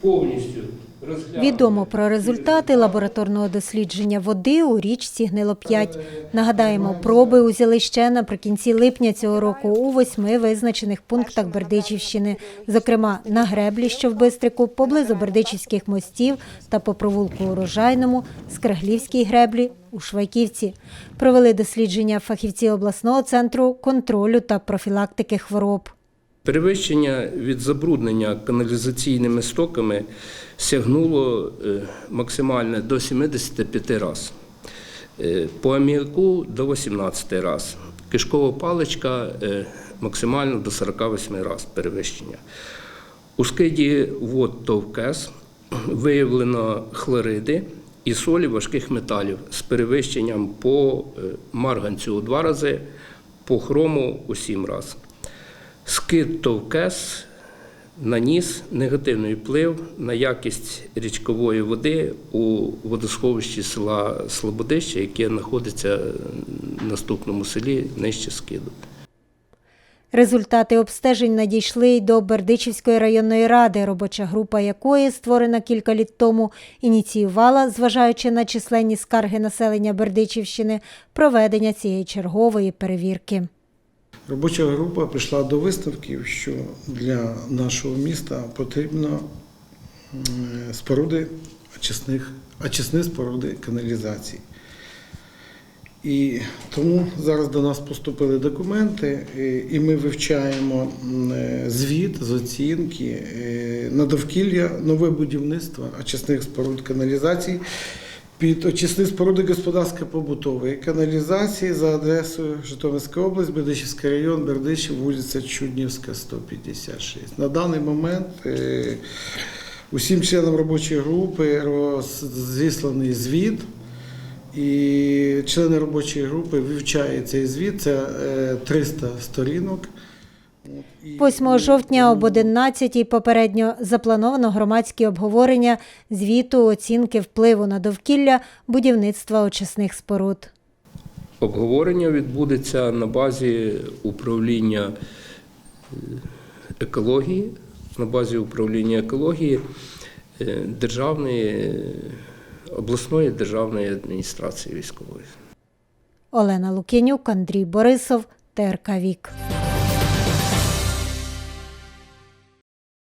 повністю. Відомо про результати лабораторного дослідження води у річці Гнило-5. Нагадаємо, проби узяли ще наприкінці липня цього року у восьми визначених пунктах Бердичівщини, зокрема на греблі, що в Бистрику, поблизу Бердичівських мостів та по провулку Урожайному, Скраглівській греблі у Швайківці. Провели дослідження фахівці обласного центру контролю та профілактики хвороб. Перевищення від забруднення каналізаційними стоками сягнуло е, максимально до 75 разів, Е, по аміаку до 18 разів, кишкова паличка е, максимально до 48 разів перевищення. У скиді вод ТОВ КЕС виявлено хлориди і солі важких металів з перевищенням по марганцю у два рази, по хрому у сім разів. Скид ТОВ КЕС наніс негативний вплив на якість річкової води у водосховищі села Слободище, яке знаходиться в наступному селі нижче скиду. Результати обстежень надійшли й до Бердичівської районної ради, робоча група якої, створена кілька літ тому, ініціювала, зважаючи на численні скарги населення Бердичівщини, проведення цієї чергової перевірки. Робоча група прийшла до висновків, що для нашого міста потрібно споруди очисних, очисні споруди каналізації. І тому зараз до нас поступили документи, е, і ми вивчаємо е, звіт з оцінки е, на довкілля нове будівництво очисних споруд каналізації під очисні споруди господарсько-побутової каналізації за адресою Житомирська область, Бердичівський район, Бердичів, вулиця Чуднівська, 156. На даний момент е, усім членам робочої групи розісланий звіт. І члени робочої групи вивчають цей звіт, це е, 300 сторінок. От, і- 8 жовтня об 11 попередньо заплановано громадські обговорення звіту оцінки впливу на довкілля будівництва очисних споруд. Обговорення відбудеться на базі управління е, екології, на базі управління екології е, Державної обласної державної адміністрації військової. Олена Лук'янюк, Андрій Борисов, ТРК Вік.